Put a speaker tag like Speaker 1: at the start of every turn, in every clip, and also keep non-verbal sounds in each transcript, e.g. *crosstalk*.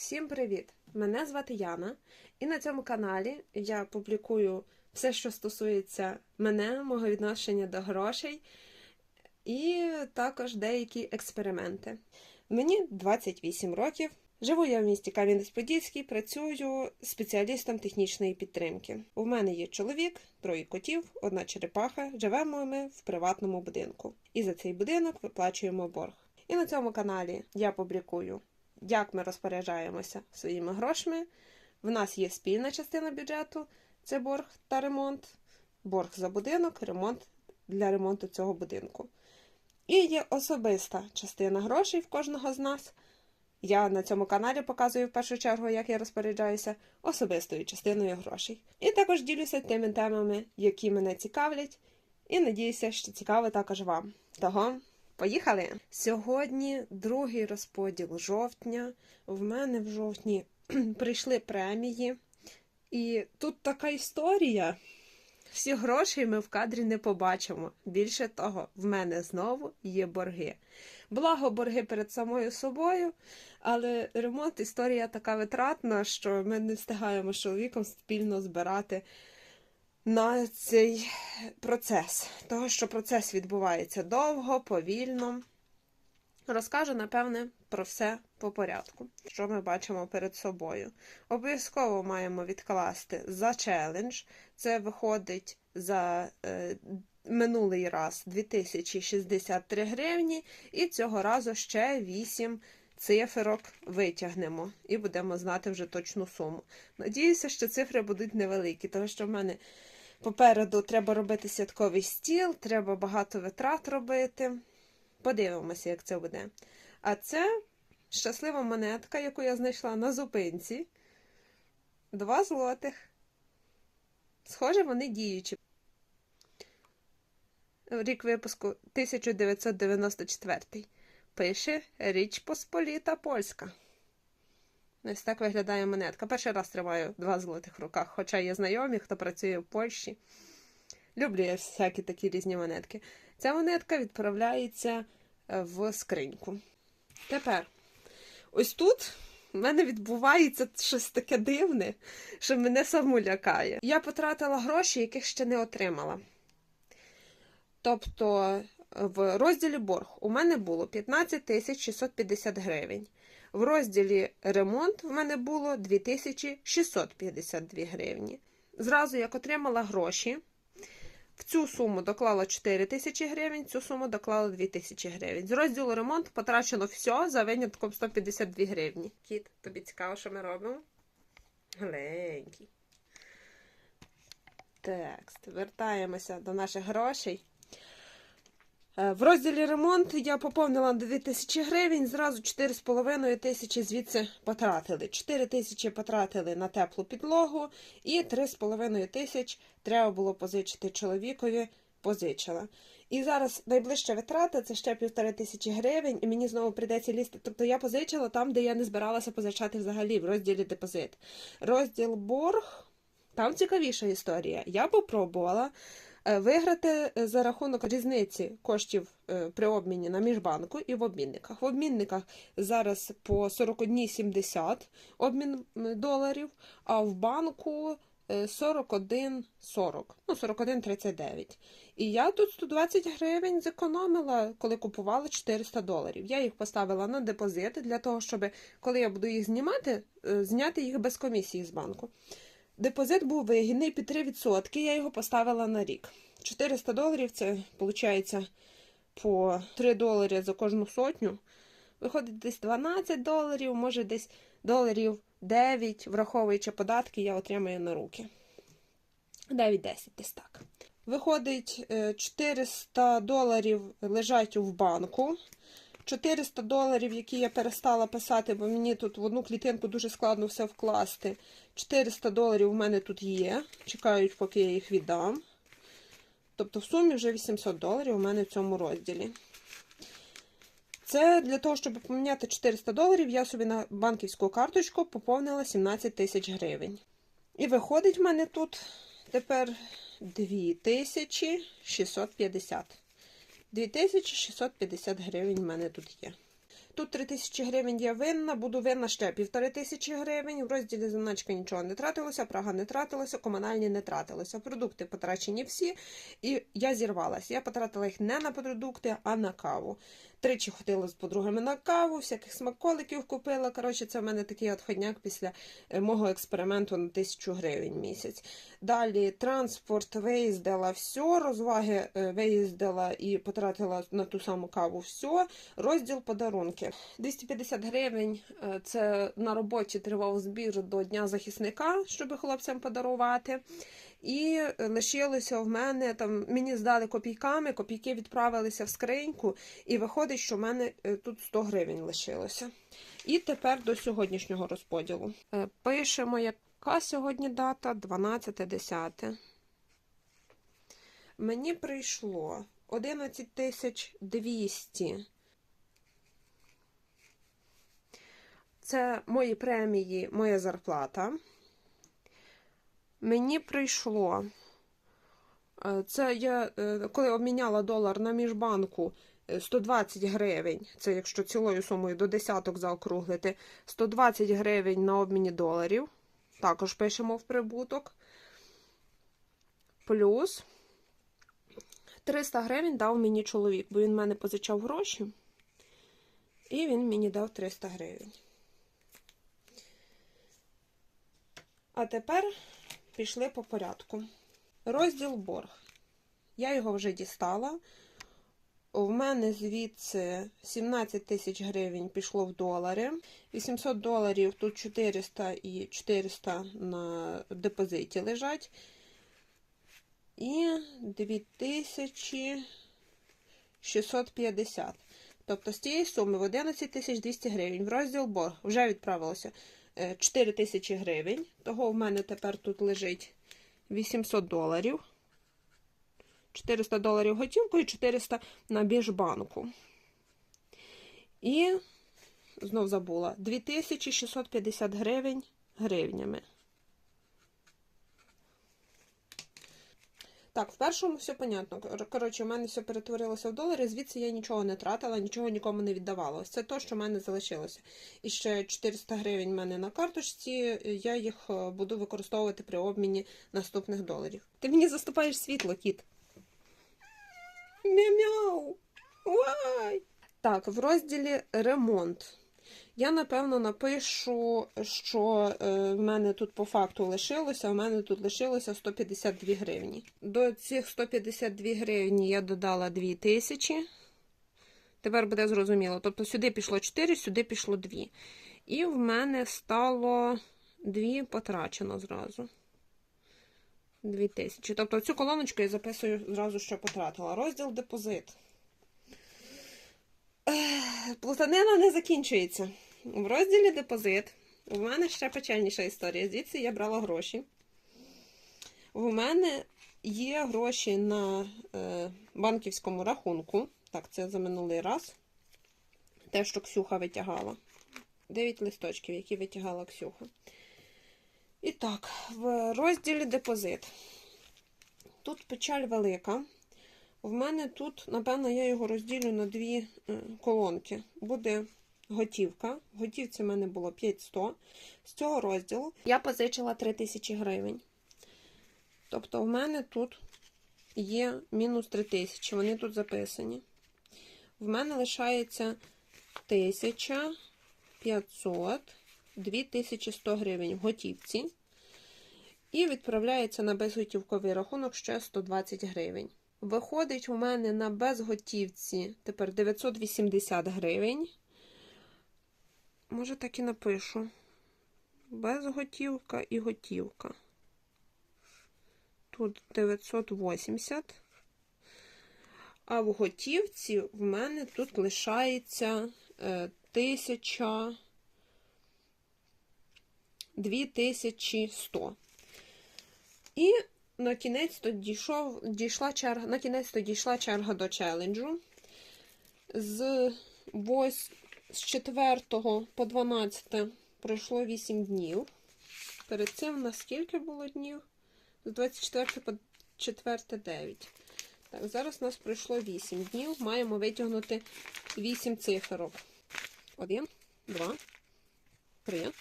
Speaker 1: Всім привіт! Мене звати Яна, і на цьому каналі я публікую все, що стосується мене, мого відношення до грошей, і також деякі експерименти. Мені 28 років. Живу я в місті Кам'янець-Подільський, працюю спеціалістом технічної підтримки. У мене є чоловік, троє котів, одна черепаха. Живемо ми в приватному будинку. І за цей будинок виплачуємо борг. І на цьому каналі я публікую як ми розпоряджаємося своїми грошми. В нас є спільна частина бюджету це борг та ремонт, борг за будинок, ремонт для ремонту цього будинку. І є особиста частина грошей в кожного з нас. Я на цьому каналі показую в першу чергу, як я розпоряджаюся особистою частиною грошей. І також ділюся тими темами, які мене цікавлять, і надіюся, що цікаво також вам. Того Поїхали! Сьогодні другий розподіл жовтня. В мене в жовтні *clears throat* прийшли премії. І тут така історія. Всі гроші ми в кадрі не побачимо. Більше того, в мене знову є борги. Благо, борги перед самою собою, але ремонт історія така витратна, що ми не встигаємо з чоловіком спільно збирати на цей процес, того, що процес відбувається довго, повільно. Розкажу, напевне, про все по порядку, що ми бачимо перед собою. Обов'язково маємо відкласти за челендж. Це виходить за е, минулий раз 2063 гривні, і цього разу ще 8 циферок витягнемо і будемо знати вже точну суму. Надіюся, що цифри будуть невеликі, тому що в мене попереду треба робити святковий стіл, треба багато витрат робити. Подивимося, як це буде. А це щаслива монетка, яку я знайшла на зупинці. Два злотих. Схоже, вони діючі. Рік випуску 1994 пише Річ Посполіта Польська. Ось так виглядає монетка. Перший раз тримаю два золотих в руках, хоча є знайомі, хто працює в Польщі. Люблю я всякі такі різні монетки. Ця монетка відправляється е, в скриньку. Тепер, ось тут в мене відбувається щось таке дивне, що мене саму лякає. Я потратила гроші, яких ще не отримала. Тобто в розділі борг у мене було 15 тисяч 650 гривень. В розділі ремонт в мене було 2652 гривні. Зразу як отримала гроші, в цю суму доклала 4 тисячі гривень, цю суму доклала 2 тисячі гривень. З розділу ремонт потрачено все за винятком 152 гривні. Кіт, тобі цікаво, що ми робимо? Гленький. Текст. Вертаємося до наших грошей. Е, В розділі ремонт я поповнила 2 тисячі гривень, зразу 4,5 тисячі звідси потратили. 4 тисячі потратили на теплу підлогу, і 3,5 тисяч треба було позичити чоловікові, позичила. І зараз найближча витрата це ще півтори тисячі гривень, і мені знову прийдеться лізти. Тобто я позичила там, де я не збиралася позичати взагалі, в розділі депозит. Розділ борг, там цікавіша історія. Я попробувала. Е, Виграти за рахунок різниці коштів е, при обміні на міжбанку і в обмінниках. В обмінниках зараз по 41,70 обмін доларів, а в банку е, 41,40, ну 41,39. І я тут 120 гривень зекономила, коли купувала 400 доларів. Я їх поставила на депозит для того, щоб коли я буду їх знімати, е, зняти їх без комісії з банку. Депозит був вигідний під 3%, я його поставила на рік. 400 доларів це виходить по 3 долари за кожну сотню. Виходить десь 12 доларів, може десь доларів 9, враховуючи податки, я отримаю на руки. 9-10 десь так. Виходить, е, 400 доларів лежать в банку. 400 доларів, які я перестала писати, бо мені тут в одну клітинку дуже складно все вкласти. 400 доларів у мене тут є. Чекають, поки я їх віддам. Тобто, в сумі вже 800 доларів у мене в цьому розділі. Це для того, щоб поміняти 400 доларів, я собі на банківську карточку поповнила 17 тисяч гривень. І виходить в мене тут тепер 2650. 2650 гривень в мене тут є. Тут 3 тисячі гривень я винна, буду винна ще півтори тисячі гривень. В розділі заначка нічого не тратилося, прага не тратилося, комунальні не тратилося. Продукти потрачені всі, і я зірвалася. Я потратила їх не на продукти, а на каву. Тричі ходила з подругами на каву, всяких смаколиків купила. Коротше, це в мене такий отходняк після е, мого експерименту на тисячу гривень місяць. Далі транспорт виїздила все, розваги е, виїздила і потратила на ту саму каву все. Розділ подарунки. 250 гривень е, це на роботі тривав збір до Дня захисника, щоб хлопцям подарувати. І лишилося в мене там, мені здали копійками, копійки відправилися в скриньку, і виходить, що в мене е, тут 100 гривень лишилося. І тепер до сьогоднішнього розподілу. Е, Пишемо, яка сьогодні дата 12.10. Мені прийшло 11 тисяч 200. Це мої премії, моя зарплата. Мені прийшло. е, Це я е, коли обміняла долар на міжбанку е, 120 гривень. Це якщо цілою сумою до десяток заокруглити, 120 гривень на обміні доларів. Також пишемо в прибуток. Плюс 300 гривень дав мені чоловік, бо він в мене позичав гроші. І він мені дав 300 гривень. А тепер пішли по порядку. Розділ борг. Я його вже дістала. У мене звідси 17 тисяч гривень пішло в долари. 800 доларів, тут 400 і 400 на депозиті лежать. І 2650. Тобто з цієї суми в 11 200 гривень в розділ борг вже відправилося 4 тисячі гривень. Того в мене тепер тут лежить 800 доларів. 400 доларів готівкою, 400 на біжбанку. І, знов забула, 2650 гривень гривнями. Так, в першому все понятно. Коротше, у мене все перетворилося в долари, звідси я нічого не тратила, нічого нікому не віддавала. Ось це то, що в мене залишилося. І ще 400 гривень в мене на карточці, я їх е, буду використовувати при обміні наступних доларів. Ти мені заступаєш світло, кіт. Мяу. Уай! Так, в розділі ремонт. Я, напевно, напишу, що е, в мене тут по факту лишилося. У мене тут лишилося 152 гривні. До цих 152 гривні я додала 2 тисячі. Тепер буде зрозуміло. Тобто сюди пішло 4, сюди пішло 2. І в мене стало 2 потрачено зразу. 2 тисячі. Тобто цю колоночку я записую зразу, що потратила. Розділ депозит. Плутанина не закінчується. В розділі депозит. У мене ще печальніша історія. Звідси я брала гроші. У мене є гроші на е, банківському рахунку. Так, це за минулий раз. Те, що Ксюха витягала. 9 листочків, які витягала Ксюха. І так, в розділі депозит. Тут печаль велика. В мене тут, напевно, я його розділю на дві е, колонки. Буде готівка. Готівці в мене було 500. З цього розділу я позичила 3000 гривень. Тобто, в мене тут є мінус 3000, вони тут записані. В мене лишається 1500, 2100 гривень в готівці. І відправляється на безготівковий рахунок ще 120 гривень. Виходить у мене на безготівці тепер 980 гривень. Може, так і напишу. Безготівка і готівка. Тут 980. А в готівці в мене тут лишається е, 1000 2100. І на кінець то дійшов, дійшла черга, на кінець то дійшла черга до челенджу. З, 8, з 4 по 12 пройшло 8 днів. Перед цим на скільки було днів? З 24 по 4 9. Так, зараз у нас пройшло 8 днів. Маємо витягнути 8 циферок. Один, два, три,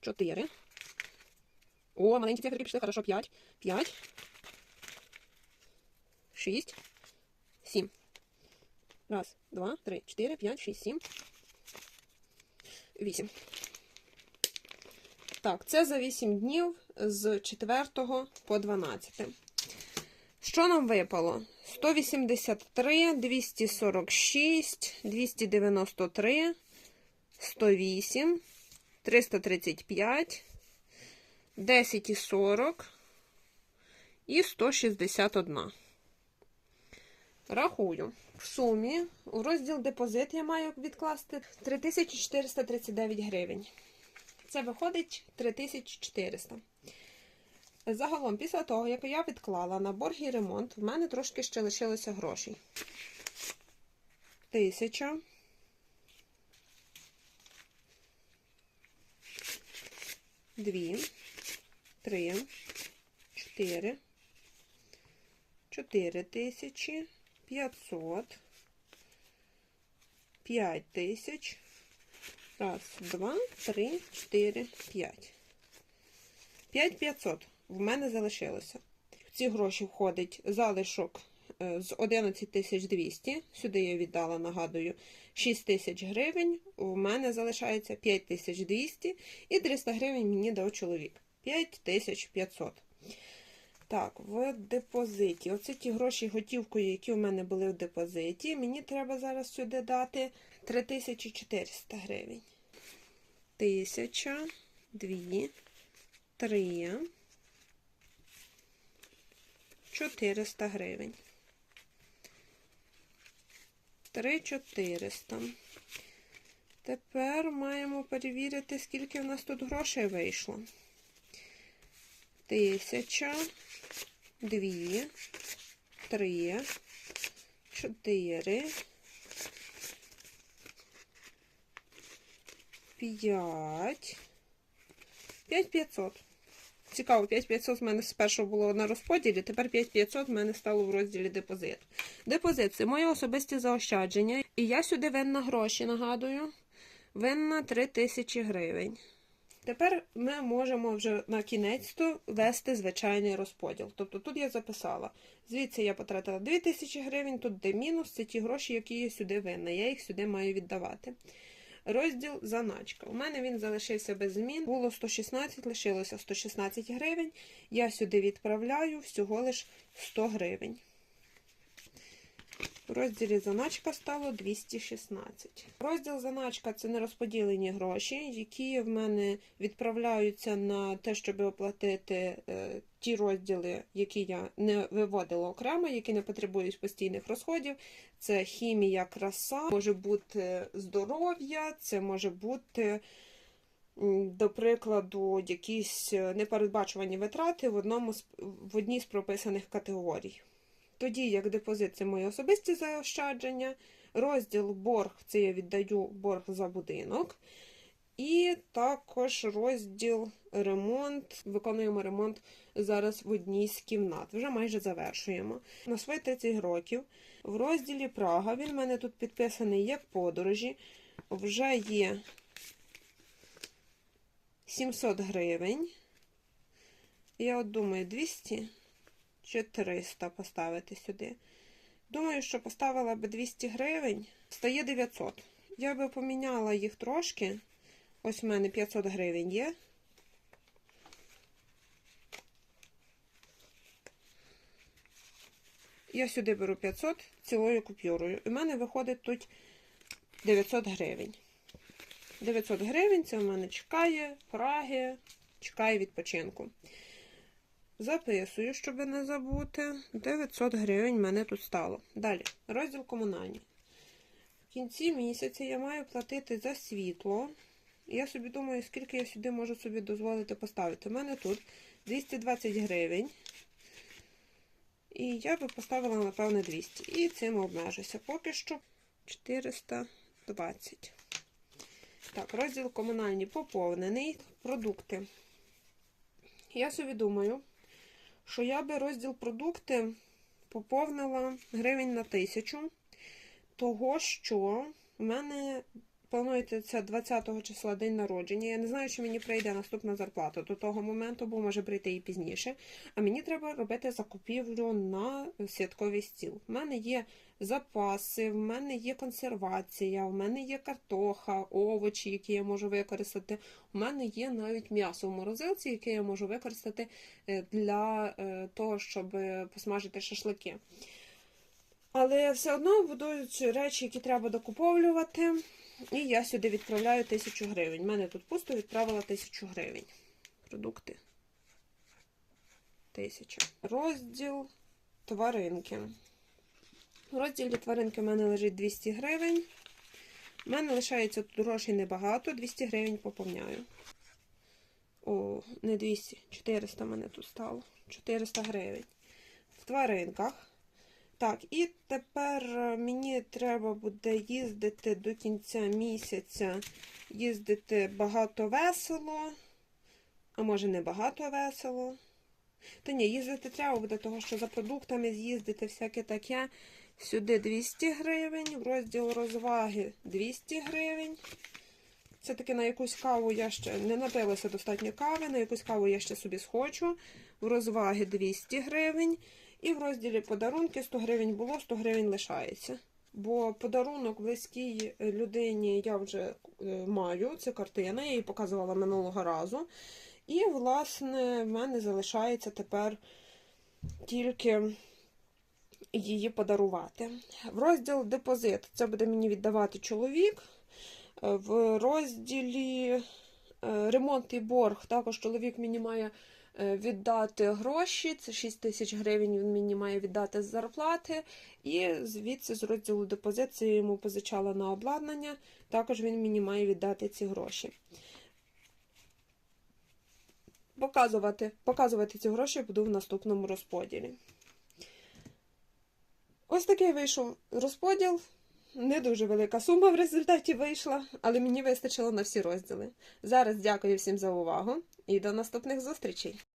Speaker 1: чотири. О, маленькі циферки пішли, хорошо, п'ять, п'ять, шість, сім. Раз, два, три, чотири, п'ять, шість, сім. Вісім. Так, це за 8 днів з 4 по 12. Що нам випало? 183, 246, 293, 108, 335, 10,40 і 161. Рахую. В сумі у розділ депозит я маю відкласти 3439 гривень. Це виходить 3400. Загалом, після того, як я відклала на борг і ремонт, в мене трошки ще лишилося грошей. Тисяча. Дві, три, чотири, чотири тисячі, п'ятсот, п'ять тисяч. Раз, два, три, чотири, п'ять. П'ять п'ятсот в мене залишилося. В ці гроші входить залишок е, з 11 200. Сюди я віддала, нагадую, 6 тисяч гривень. У мене залишається 5 тисяч 200 і 300 гривень мені дав чоловік. 5 тисяч 500. Так, в депозиті. Оце ті гроші готівкою, які у мене були в депозиті. Мені треба зараз сюди дати 3400 гривень. Тисяча, дві, три, 400 гривень. 3400. Тепер маємо перевірити, скільки в нас тут грошей вийшло. Тисяча, дві, три, чотири, п'ять, п'ять п'ятсот. Цікаво, 5500 в мене спершу було на розподілі, тепер 5500 в мене стало в розділі депозит. Депозит це моє особисті заощадження. І я сюди винна гроші, нагадую. Винна 3000 гривень. Тепер ми можемо вже на кінець вести звичайний розподіл. Тобто тут я записала. Звідси я потратила 2000 гривень, тут де мінус, це ті гроші, які я сюди винна. Я їх сюди маю віддавати. Розділ заначка. У мене він залишився без змін. Було 116, лишилося 116 гривень. Я сюди відправляю всього лиш 100 гривень. В розділі заначка стало 216. Розділ заначка це нерозподілені гроші, які в мене відправляються на те, щоб оплатити е, ті розділи, які я не виводила окремо, які не потребують постійних розходів. Це хімія, краса, може бути здоров'я, це може бути. До прикладу, якісь непередбачувані витрати в одному з в одній з прописаних категорій. Тоді, як депозит це мої особисті заощадження, розділ борг це я віддаю борг за будинок. І також розділ ремонт. Виконуємо ремонт зараз в одній з кімнат. Вже майже завершуємо. На свої 30 років в розділі Прага він в мене тут підписаний як подорожі. Вже є 700 гривень. Я от думаю, 200 чи 300 поставити сюди. Думаю, що поставила би 200 гривень, стає 900. Я би поміняла їх трошки. Ось в мене 500 гривень є. Я сюди беру 500 цілою купюрою. І в мене виходить тут 900 гривень. 900 гривень це в мене чекає Праги, чекає відпочинку. Записую, щоб не забути. 900 гривень мене тут стало. Далі, розділ комунальні. В кінці місяця я маю платити за світло. Я собі думаю, скільки я сюди можу собі дозволити поставити. У мене тут 220 гривень. І я би поставила, напевне, 200. І цим обмежуся. Поки що 420. Так, розділ комунальні поповнений. Продукти. Я собі думаю, що я би розділ продукти поповнила гривень на тисячу, того що в мене планується це 20 числа день народження. Я не знаю, чи мені прийде наступна зарплата до того моменту, бо може прийти і пізніше. А мені треба робити закупівлю на святковий стіл. У мене є запаси, в мене є консервація, в мене є картоха, овочі, які я можу використати. У мене є навіть м'ясо в морозилці, яке я можу використати е, для е, того, щоб посмажити шашлики. Але все одно будуть речі, які треба докуповлювати. І я сюди відправляю тисячу гривень. У мене тут пусто відправила тисячу гривень. Продукти. Тисяча. Розділ тваринки. В розділі тваринки в мене лежить 200 гривень. У мене лишається тут грошей небагато, 200 гривень поповняю. О, не 200, 400 в мене тут стало. 400 гривень. В тваринках. Так, і тепер е, мені треба буде їздити до кінця місяця, їздити багато весело, а може не багато весело. Та ні, їздити треба буде, того що за продуктами з'їздити всяке таке. Сюди 200 гривень, в розділ розваги 200 гривень. Це таки на якусь каву я ще не напилася достатньо кави, на якусь каву я ще собі схочу. В розваги 200 гривень. І в розділі подарунки 100 гривень було, 100 гривень лишається. Бо подарунок близькій людині я вже е, маю. Це картина, я її показувала минулого разу. І, власне, в мене залишається тепер тільки її подарувати. В розділ депозит це буде мені віддавати чоловік. Е, В розділі е, ремонт і борг також чоловік мені має е, віддати гроші. Це 6 тисяч гривень він мені має віддати з зарплати. І звідси з розділу я йому позичала на обладнання. Також він мені має віддати ці гроші. Показувати, показувати ці гроші буду в наступному розподілі. Ось такий вийшов розподіл. Не дуже велика сума в результаті вийшла, але мені вистачило на всі розділи. Зараз дякую всім за увагу і до наступних зустрічей!